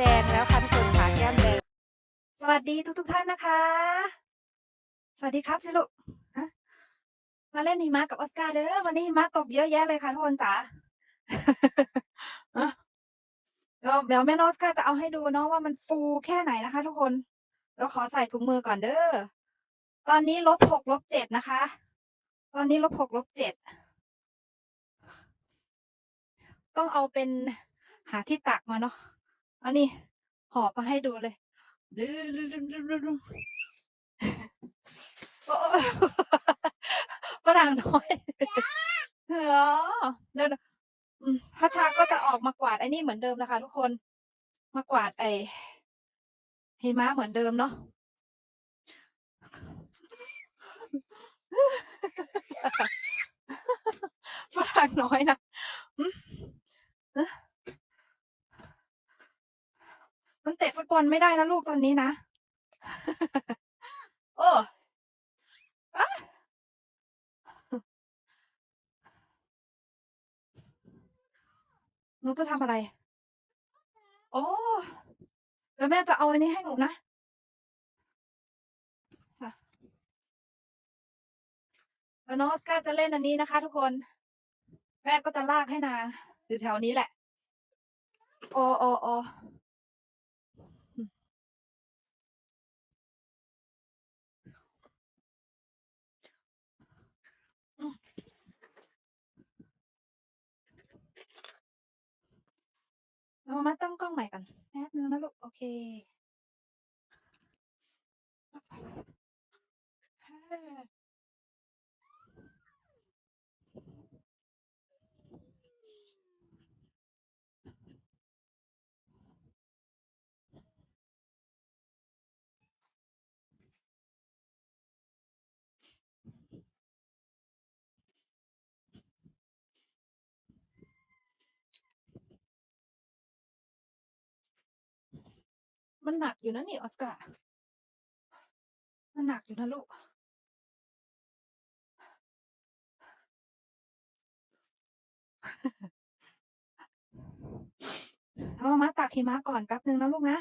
แดงแล้วค่ะทุกคนขาแก้มแดง สวัสดีทุกทุกๆท่านนะคะ สวัสดีครับสิลูกฮะมาเล่นหิมะกับออสการ์เด้อวันนี้หิมะตกเยอะแยะเลยค่ะทุกคนจ๋าอะเดี๋ยวเดี๋ยวแม่นออสการ์จะเอาให้ดูเนาะว่ามันฟูแค่ไหนนะคะ ทุกคนเดี๋ยวขอใส่ถุงมือก่อนเด้อตอนนี้ลบหกลบเจ็ดนะคะ ตอนนี้ลบหกลบเจ็ดต้องเอาเป็นหาที่ตักมาเนาะเอานี่หอบมาให้ดูเลยโอ้ฝรั่งน้อยเออเดี๋ยวพระชาก็จะออกมากวาดไอ้นี่เหมือนเดิมนะคะ ทุกคน มากวาดไอ้หิมะเหมือนเดิมเนาะฝรั่งน้อยนะอื มันเตะฟุตบอลไม่ได้นะลูกตอนนี้นะ โอ้หนูจะทำอะไร โอ้เดี๋ยวแม่จะเอาอันนี้ให้หนูนะแล้วน้องออสการ์จะเล่นอันนี้นะคะ ทุกคน แม่ก็จะลากให้นางอยู่แถวนี้แหละ โอโอโออื เรามาตั้งกล้องใหม่ก่อนแป๊บนึงนะลูก โอเค มันหนักอยู่นะนี่ออสการ์มันหนักอยู่นะลูก เอามาตักหิมะก่อนแป๊บนึงนะลูกนะ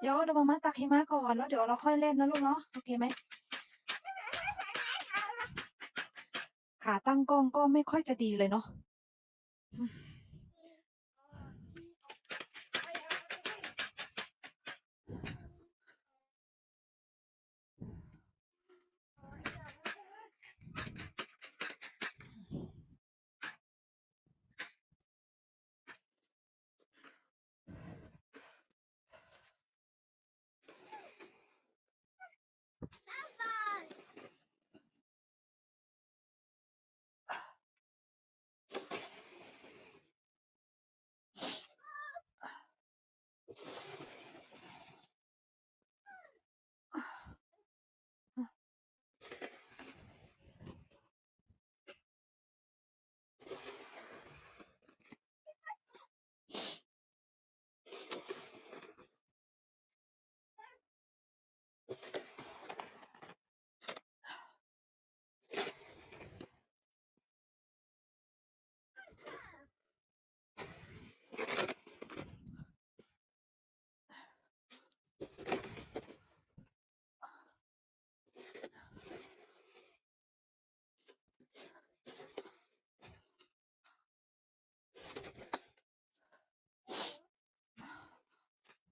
เดี๋ยวเดี๋ยวมามาตักหิมะก่อนแล้วเดี๋ยวเราค่อยเล่นนะลูกเนาะโอเคไหม ขาตั้งกล้องก็ไม่ค่อยจะดีเลยเนาะ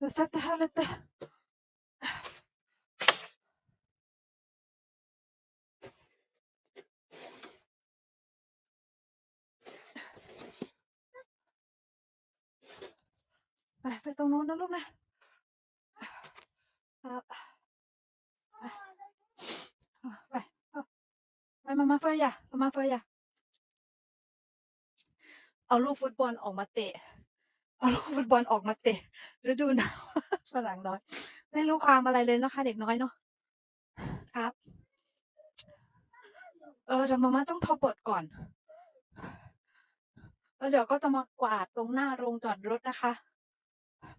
Lăsați halata. Phải, phải tông nôn nó lúc này. À. Phải. Phải mà mà phải à, mà mà phải à. เอาลูกฟุตบอลออกมาเตะ เอาลูกฟุตบอลออกมาเตะฤดูหนาวฝรั่งน้อย ไม่รู้ความอะไรเลยนะคะ เด็กน้อยเนาะครับ เออแต่มาม่าต้องทรบทก่อน แล้วเดี๋ยวก็จะมากวาดตรงหน้าโรงจอดรถนะคะ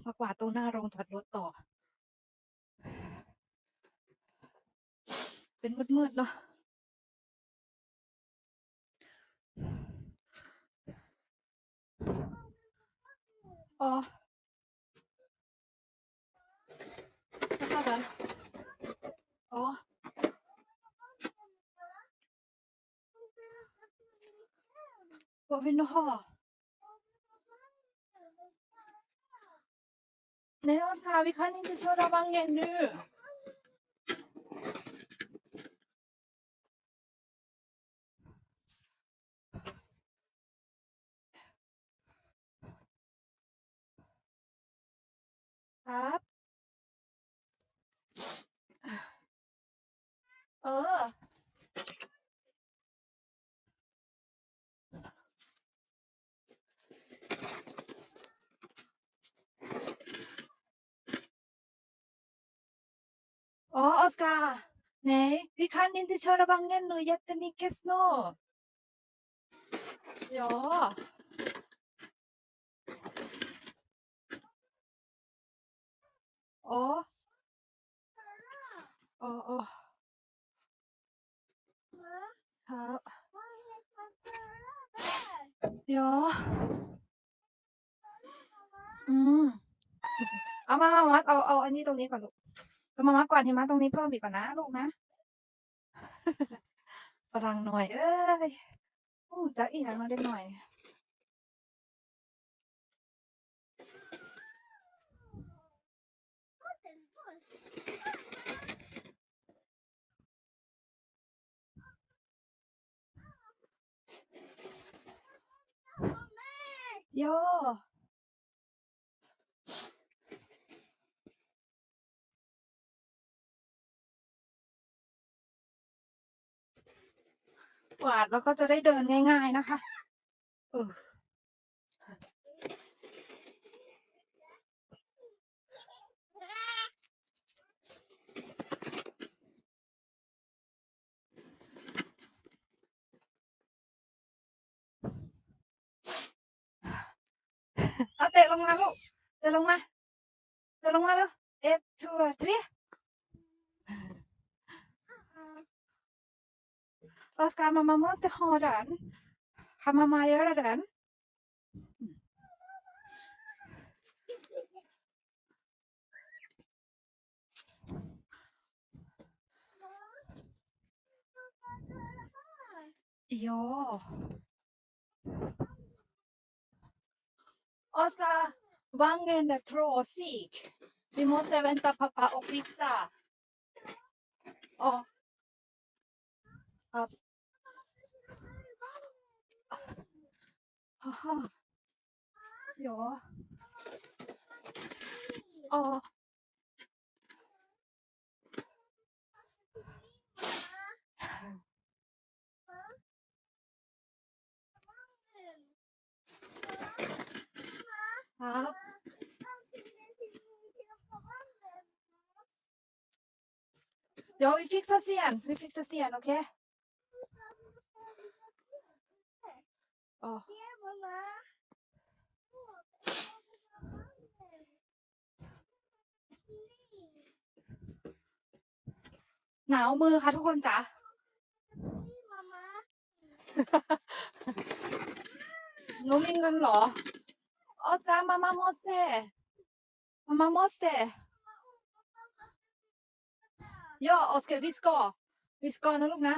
มากวาดตรงหน้าโรงจอดรถต่อ เป็นมืดๆเนาะ อ๋อแล้วก็นั้นอ๋อ Vad vill du ha? Nej Oskar, vi kan inte köra vagnen nu. ครับ เออ Åh, Oskar! Nej, vi kan inte köra vagnen nu jättemycket snö. Ja. Åh. Åh, åh. ครับเดี๋ยวอืมเอามามามัดเอาเอาอันนี้ตรงนี้ก่อนลูกเอามามัดก่อนหิมะตรงนี้เพิ่มอีกก่อนนะลูกนะฝรั่งหน่อย เอ้ยโอ้จักอีกแล้วมาได้หน่อย Ja! กวาดแล้วก็จะได้เดินง่าย ๆ นะคะ เออ เตะลงมาลูกเตะลงมาเตะลงมาแล้วเอ็ดทัวร์ทรีโอสการ์มามามื่อสิฮอดันคามามายอะดัน Ja. Oskar, vagnen är trasig. Vi måste vänta pappa och fixa. Och, Aha. Ja. Ja. Ja. Ja, vi fixar sen. Vi fixar sen, okej? Ja. หนาวมือค่ะทุกคนจ๋าหนูมีเงินเหรอออสการ์มามาโมเซมา มาโมเซย่อออสการ์วิสกอวิสกอนะลูกนะ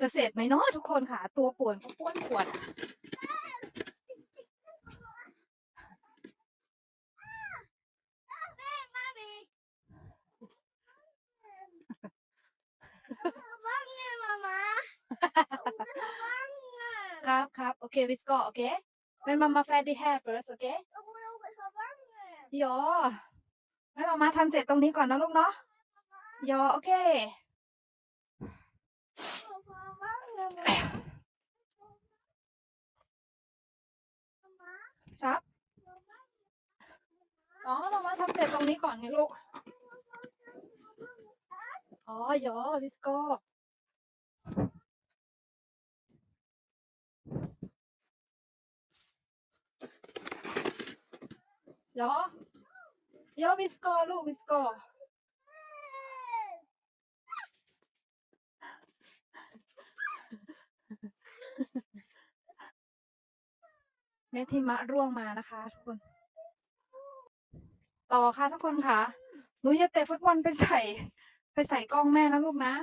จะเสร็จไหมเนาะทุกคนค่ะ ตัวปวดก็ป้วนปวดอะ ครับครับโอเควิสกอโอเคเป็นมามาแฟร์ดีแฮร์เฟิร์สโอเคยอให้มามาทำเสร็จตรงนี้ก่อนนะลูกเนาะยอโอเค ครับอ๋อมามาทำเสร็จตรงนี้ก่อนไงลูกอ๋อยอวิสโก เหรอ เดี๋ยววิสกอร์ลูกวิสกอร์เมทิมะร่วงมานะคะทุกคน ต่อค่ะทุกคนค่ะหนูจะเตะฟุตบอลไปใส่ ไปใส่กล้องแม่นะลูกนะ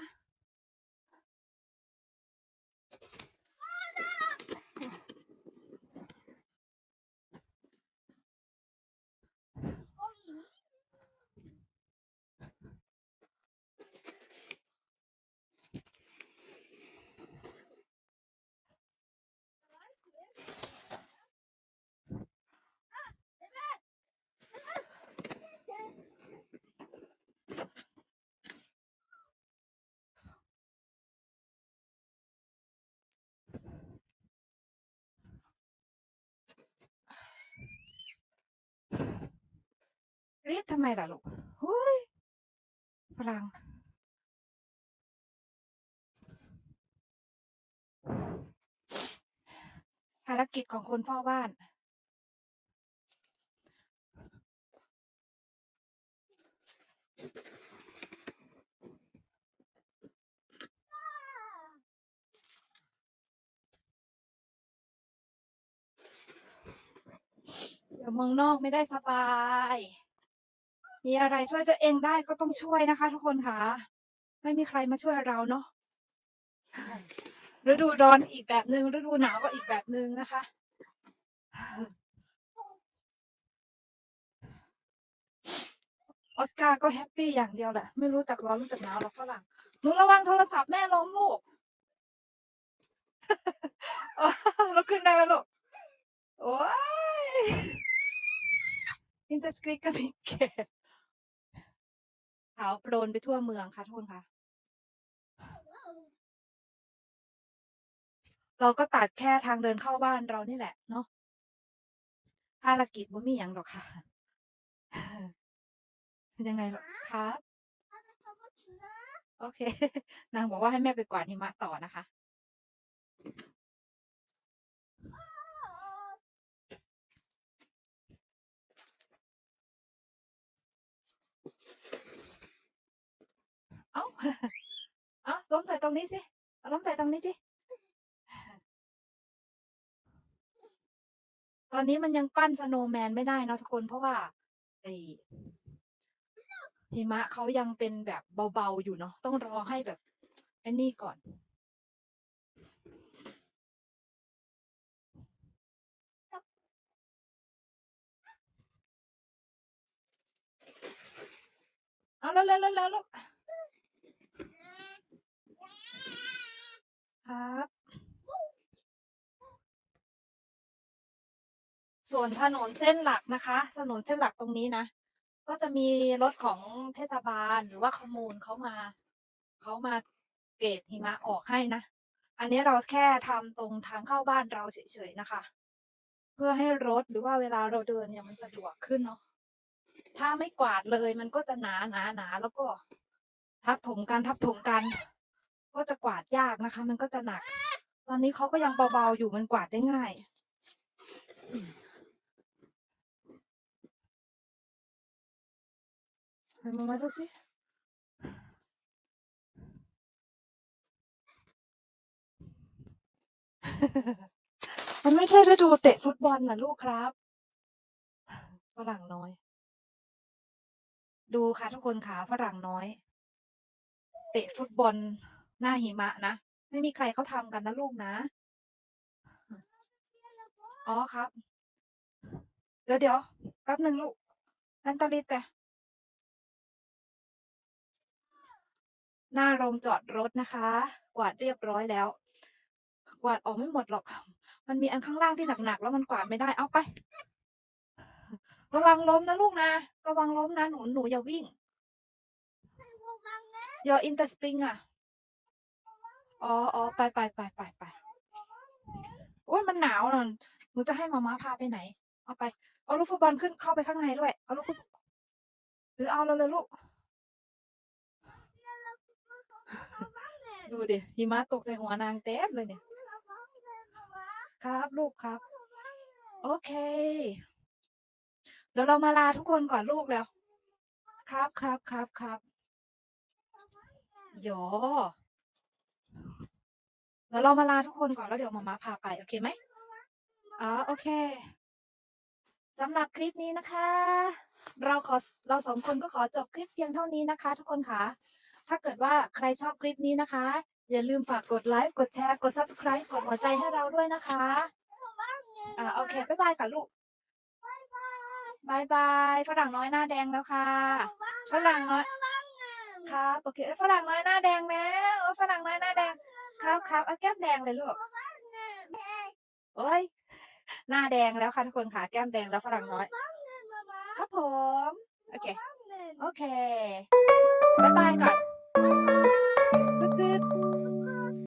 รีดทำไมล่ะลูกเฮ้ยพลัง ภารกิจของคนเฝ้าบ้านเดี๋ยวเมืองนอกไม่ได้สบาย มีอะไรช่วยตัวเองได้ก็ต้องช่วยนะคะ ทุกคนค่ะ ไม่มีใครมาช่วยเราเนาะฤดูร้อนอีกแบบหนึ่งฤดูหนาวก็อีกแบบหนึ่งนะคะ ออสการ์ก็แฮปปี้อย่างเดียวแหละ ไม่รู้จักร้อนรู้จักหนาวหรอกฝรั่งหนูระวังโทรศัพท์แม่ล้มลูกลุกขึ้นได้ไหมลูกโอ้ยอินเตอร์สคริกก็มีเก็บ ขาวโปรนไปทั่วเมืองค่ะทุกคนค่ะ เราก็ตัดแค่ทางเดินเข้าบ้านเรานี่แหละเนาะภารกิจบ่มีอย่างหรอกค่ะเป็นยังไงหรอครับโอเค นางบอกว่าให้แม่ไปกวาดหิมะต่อนะคะ เอ้าเอ้าล้มใส่ตรงนี้สิเอาล้มใส่ตรงนี้สิตอนนี้มันยังปั้นสโนว์แมนไม่ได้เนอะทุกคนเพราะว่าไอ้หิมะเขายังเป็นแบบเบาๆอยู่เนาะต้องรอให้แบบไอ้นี่ก่อน เอาแล้วแล้วแล้วแล้วแล้ว ครับ ส่วนถนนเส้นหลักนะคะ ถนนเส้นหลักตรงนี้นะ ก็จะมีรถของเทศบาลหรือว่าขมูลเขามา เขามาเกรดหิมะออกให้นะ อันนี้เราแค่ทำตรงทางเข้าบ้านเราเฉยๆนะคะ เพื่อให้รถหรือว่าเวลาเราเดินเนี่ยมันสะดวกขึ้นเนาะ ถ้าไม่กวาดเลยมันก็จะหนาหนาหนาแล้วก็ทับถมกันทับถมกัน ก็จะกวาดยากนะคะ มันก็จะหนัก ตอนนี้เขาก็ยังเบาๆอยู่มันกวาดได้ง่ายไหนมามาดูสิมันไม่ใช่ฤดูเตะฟุตบอลนะลูกครับฝรั่งน้อย ดูค่ะทุกคนค่ะฝรั่งน้อย เตะฟุตบอล หน้าหิมะนะไม่มีใครเขาทำกันนะลูกนะ อ๋อครับ เดี๋ยวเดี๋ยวแป๊บหนึ่งลูก อันตาลิตแต่หน้าโรงจอดรถนะคะ กวาดเรียบร้อยแล้ว กวาดออกไม่หมดหรอก มันมีอันข้างล่างที่หนักๆแล้วมันกวาดไม่ได้เอาไประวังล้มนะลูกนะ ระวังล้มนะหนูหนูอย่าวิ่งอย่าอินเตอร์สปริงอะ อ๋ออ๋อไปไปไปไปไปโอ้ยมันหนาวน่ะหนูจะให้มาม่าพาไปไหน เอาไป เอาลูกฟุตบอลขึ้นเข้าไปข้างในด้วย เอาลูกฟุตหรือเอาเลยเลยลูก ดูดิหิมะตกใส่หัวนางเต็มเลยเนี่ย ครับลูกครับ โอเคเดี๋ยวเรามาลาทุกคนก่อนลูกแล้ว ครับครับครับครับโย เดี๋ยวเรามาลาทุกคนก่อนแล้วเดี๋ยวมามาพาไปโอเคไหมอ๋อโอเคสำหรับคลิปนี้นะคะ เราขอเราสองคนก็ขอจบคลิปเพียงเท่านี้นะคะ ทุกคนค่ะ ถ้าเกิดว่าใครชอบคลิปนี้นะคะ อย่าลืมฝากกดไลค์กดแชร์กด subscribe กดหัวใจให้เราด้วยนะคะอ่าโอเคบ๊ายบายค่ะลูกบายบายฝรั่งน้อยหน้าแดงแล้วค่ะฝรั่งน้อยครับโอเคฝรั่งน้อยหน้าแดงแล้วฝรั่งน้อยหน้าแดง ครับครับเอาแก้มแดงเลยลูกโอ้ยหน้าแดงแล้วค่ะทุกคนค่ะแก้มแดงแล้วฝรั่งน้อย ครับผม โอเค โอเคบายบายก่อน